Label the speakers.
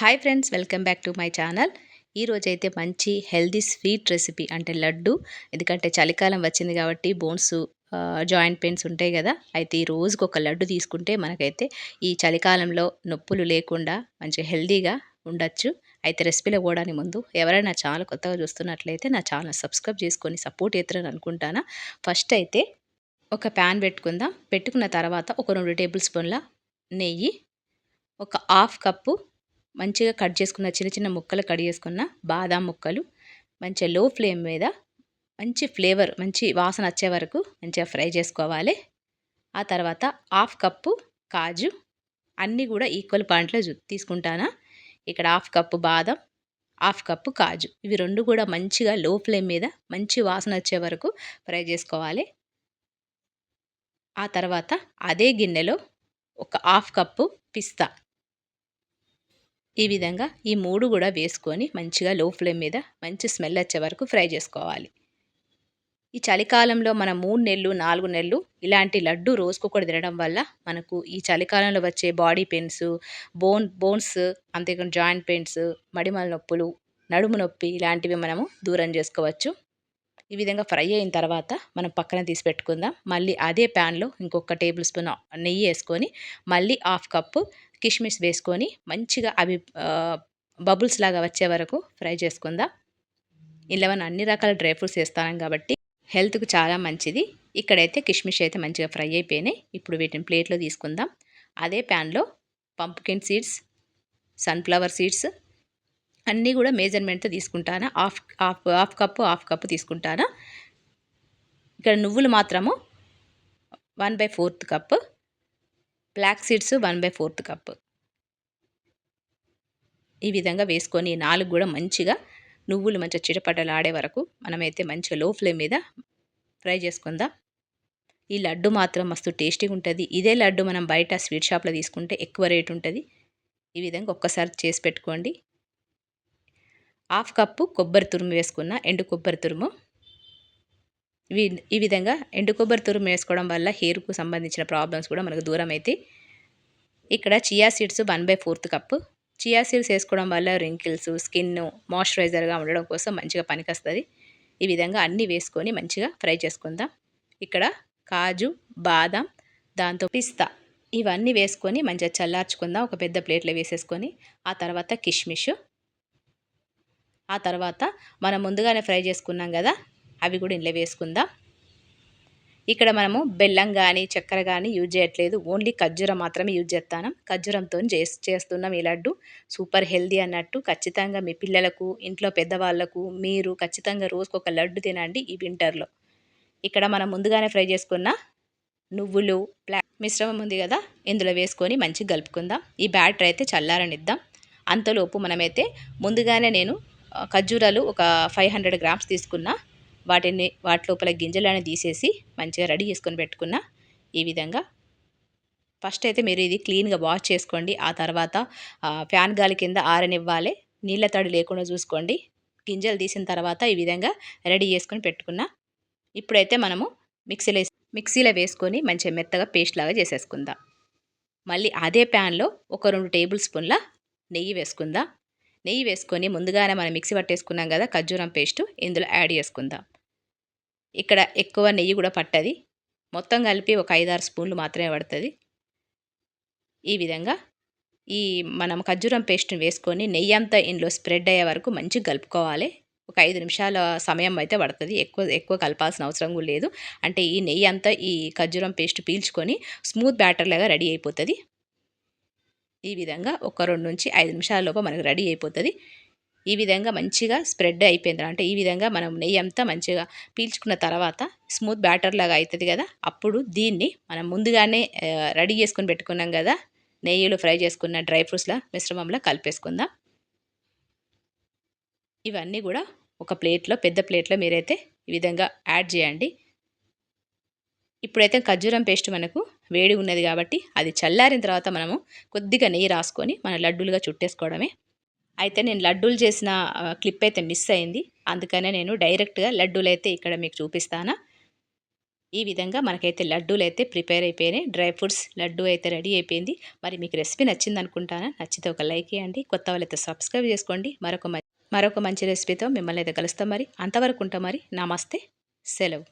Speaker 1: Hi friends welcome back to my channel ఈరోజైతే మంచి healthy sweet recipe అంటే లడ్డు. ఎందుకంటే చలికాలం వచ్చింది కాబట్టి బోన్స్ జాయింట్ పెయిన్స్ ఉంటాయి కదా. అయితే ఈ రోజుకి ఒక లడ్డు తీసుకుంటే మనకైతే ఈ చలికాలంలో నొప్పులు లేకుండా మంచి హెల్దీగా ఉండొచ్చు. అయితే రెసిపీలో పోవడానికి ముందు ఎవరైనా ఛానల్ కొత్తగా చూస్తున్నట్లయితే నా ఛానల్ సబ్స్క్రైబ్ చేసుకొని సపోర్ట్ చేస్తారని అనుకుంటానా. ఫస్ట్ అయితే ఒక ప్యాన్ పెట్టుకుందాం. పెట్టుకున్న తర్వాత ఒక రెండు టేబుల్ స్పూన్ల నెయ్యి ఒక హాఫ్ కప్పు మంచిగా కట్ చేసుకున్న చిన్న చిన్న ముక్కలు కట్ చేసుకున్న బాదాం ముక్కలు మంచిగా లో ఫ్లేమ్ మీద మంచి ఫ్లేవర్ మంచి వాసన వచ్చే వరకు మంచిగా ఫ్రై చేసుకోవాలి. ఆ తర్వాత హాఫ్ కప్పు కాజు అన్నీ కూడా ఈక్వల్ పాయింట్లో తీసుకుంటానా. ఇక్కడ హాఫ్ కప్పు బాదం హాఫ్ కప్పు కాజు. ఇవి రెండు కూడా మంచిగా లో ఫ్లేమ్ మీద మంచి వాసన వచ్చే వరకు ఫ్రై చేసుకోవాలి. ఆ తర్వాత అదే గిన్నెలో ఒక హాఫ్ కప్పు పిస్తా. ఈ విధంగా ఈ మూడు కూడా వేసుకొని మంచిగా లో ఫ్లేమ్ మీద మంచి స్మెల్ వచ్చే వరకు ఫ్రై చేసుకోవాలి. ఈ చలికాలంలో మనం మూడు నెలలు నాలుగు నెలలు ఇలాంటి లడ్డు రోజుకొకటి తినడం వల్ల మనకు ఈ చలికాలంలో వచ్చే బాడీ పెయిన్స్ బోన్ బోన్స్ అంతేకాని జాయింట్ పెయిన్స్ మడిమల నొప్పులు నడుము నొప్పి ఇలాంటివి మనము దూరం చేసుకోవచ్చు. ఈ విధంగా ఫ్రై అయిన తర్వాత మనం పక్కన తీసి పెట్టుకుందాం. మళ్ళీ అదే ప్యాన్లో ఇంకొక టేబుల్ స్పూన్ నెయ్యి వేసుకొని మళ్ళీ హాఫ్ కప్పు కిష్మిష్ వేసుకొని మంచిగా అవి బబుల్స్ లాగా వచ్చే వరకు ఫ్రై చేసుకుందాం. ఇలా మనం అన్ని రకాల డ్రై ఫ్రూట్స్ వేస్తాం కాబట్టి హెల్త్కు చాలా మంచిది. ఇక్కడైతే కిష్మిష్ అయితే మంచిగా ఫ్రై అయిపోయినాయి. ఇప్పుడు వీటిని ప్లేట్లో తీసుకుందాం. అదే ప్యాన్లో పంప్కిన్ సీడ్స్ సన్ఫ్లవర్ సీడ్స్ అన్నీ కూడా మేజర్మెంట్తో తీసుకుంటాను. Half half half cup half cup తీసుకుంటాను. ఇక్కడ నువ్వులు మాత్రము one by fourth cup. Black seeds one by fourth cup ఈ విధంగా వేసుకొని నాలుగు కూడా మంచిగా నువ్వులు మంచిగా చిటపటలు ఆడే వరకు మనమైతే మంచిగా లో ఫ్లేమ్ మీద ఫ్రై చేసుకుందాం. ఈ లడ్డు మాత్రం మస్తు టేస్టీగా ఉంటుంది. ఇదే లడ్డు మనం బయట స్వీట్ షాప్లో తీసుకుంటే ఎక్కువ రేట్ ఉంటుంది. ఈ విధంగా ఒక్కసారి చేసి పెట్టుకోండి. హాఫ్ కప్పు కొబ్బరి తురుము వేసుకున్న ఎండు కొబ్బరి తురుము. ఈ విధంగా ఎండు కొబ్బరి తురుము వేసుకోవడం వల్ల హెయిర్కు సంబంధించిన ప్రాబ్లమ్స్ కూడా మనకు దూరం అయితే ఇక్కడ chia seeds one by fourth cup chia seeds వేసుకోవడం వల్ల రింకిల్స్ స్కిన్ మాయిశ్చరైజర్గా ఉండడం కోసం మంచిగా పనికొస్తుంది. ఈ విధంగా అన్నీ వేసుకొని మంచిగా ఫ్రై చేసుకుందాం. ఇక్కడ కాజు బాదం దాంతో పిస్తా ఇవన్నీ వేసుకొని మంచిగా చల్లార్చుకుందాం. ఒక పెద్ద ప్లేట్లో వేసేసుకొని ఆ తర్వాత కిష్మిష్. ఆ తర్వాత మనం ముందుగానే ఫ్రై చేసుకున్నాం కదా అవి కూడా ఇంట్లో వేసుకుందాం. ఇక్కడ మనము బెల్లం కానీ చక్కెర కానీ యూజ్ చేయట్లేదు. ఓన్లీ ఖర్జూరం మాత్రమే యూజ్ చేస్తాను. ఖర్జూరంతో చేస్తున్నాం ఈ లడ్డు. సూపర్ హెల్దీ అన్నట్టు ఖచ్చితంగా మీ పిల్లలకు ఇంట్లో పెద్దవాళ్ళకు మీరు ఖచ్చితంగా రోజుకు ఒక లడ్డు తినండి ఈ వింటర్లో. ఇక్కడ మనం ముందుగానే ఫ్రై చేసుకున్న నువ్వులు ప్లా మిశ్రమం ఉంది కదా ఇందులో వేసుకొని మంచిగా కలుపుకుందాం. ఈ బ్యాటర్ అయితే చల్లారనిద్దాం. అంతలోపు మనమైతే ముందుగానే నేను ఖర్జూరాలు ఒక ఫైవ్ హండ్రెడ్ గ్రామ్స్ తీసుకున్న వాటిని వాటి లోపల గింజలను తీసేసి మంచిగా రెడీ చేసుకొని పెట్టుకున్న ఈ విధంగా. ఫస్ట్ అయితే మీరు ఇది క్లీన్గా వాష్ చేసుకోండి. ఆ తర్వాత ఫ్యాన్ గాలి కింద ఆరనివ్వాలి. నీళ్ళ తడి లేకుండా చూసుకోండి. గింజలు తీసిన తర్వాత ఈ విధంగా రెడీ చేసుకొని పెట్టుకున్న. ఇప్పుడైతే మనము మిక్సీలో మిక్సీలో వేసుకొని మంచిగా మెత్తగా పేస్ట్ లాగా చేసేసుకుందాం. మళ్ళీ అదే ప్యాన్లో ఒక రెండు టేబుల్ స్పూన్ల నెయ్యి వేసుకుందాం. నెయ్యి వేసుకొని ముందుగానే మనం మిక్సీ పట్టేసుకున్నాం కదా ఖర్జూరం పేస్ట్ ఇందులో యాడ్ చేసుకుందాం. ఇక్కడ ఎక్కువ నెయ్యి కూడా పట్టది. మొత్తం కలిపి ఒక ఐదారు స్పూన్లు మాత్రమే పడుతుంది. ఈ విధంగా ఈ మనం ఖర్జూరం పేస్ట్ని వేసుకొని నెయ్యి అంతా ఇందులో స్ప్రెడ్ అయ్యే వరకు మంచిగా కలుపుకోవాలి. ఒక ఐదు నిమిషాల సమయం అయితే పడుతుంది. ఎక్కువ ఎక్కువ కలపాల్సిన అవసరం కూడా లేదు. అంటే ఈ నెయ్యి అంతా ఈ ఖర్జూరం పేస్ట్ పీల్చుకొని స్మూత్ బ్యాటర్ లాగా రెడీ అయిపోతుంది. ఈ విధంగా ఒక రెండు నుంచి ఐదు నిమిషాల లోపు మనకు రెడీ అయిపోతుంది. ఈ విధంగా మంచిగా స్ప్రెడ్ అయిపోయింది. అంటే ఈ విధంగా మనం నెయ్యి అంతా మంచిగా పీల్చుకున్న తర్వాత స్మూత్ బ్యాటర్ లాగా అవుతుంది కదా అప్పుడు దీన్ని మనం ముందుగానే రెడీ చేసుకుని పెట్టుకున్నాం కదా నెయ్యిలో ఫ్రై చేసుకున్న డ్రై ఫ్రూట్స్ల మిశ్రమంలో కలిపేసుకుందాం. ఇవన్నీ కూడా ఒక ప్లేట్లో పెద్ద ప్లేట్లో మీరైతే ఈ విధంగా యాడ్ చేయండి. ఇప్పుడైతే ఖర్జూరం పేస్ట్ మనకు వేడి ఉన్నది కాబట్టి అది చల్లారిన తర్వాత మనము కొద్దిగా నెయ్యి రాసుకొని మన లడ్డూలుగా చుట్టేసుకోవడమే. అయితే నేను లడ్డూలు చేసిన క్లిప్ అయితే మిస్ అయింది. అందుకనే నేను డైరెక్ట్గా లడ్డూలు అయితే ఇక్కడ మీకు చూపిస్తాను. ఈ విధంగా మనకైతే లడ్డూలు అయితే ప్రిపేర్ అయిపోయినాయి. డ్రై ఫ్రూట్స్ లడ్డూ అయితే రెడీ అయిపోయింది. మరి మీకు రెసిపీ నచ్చింది అనుకుంటానా నచ్చితే ఒక లైక్ ఇవ్వండి కొత్త వాళ్ళైతే సబ్స్క్రైబ్ చేసుకోండి. మరొక మరొక మంచి రెసిపీతో మిమ్మల్ని అయితే కలుస్తాం మరి. అంతవరకు ఉంటాం మరి. నమస్తే. సెలవు.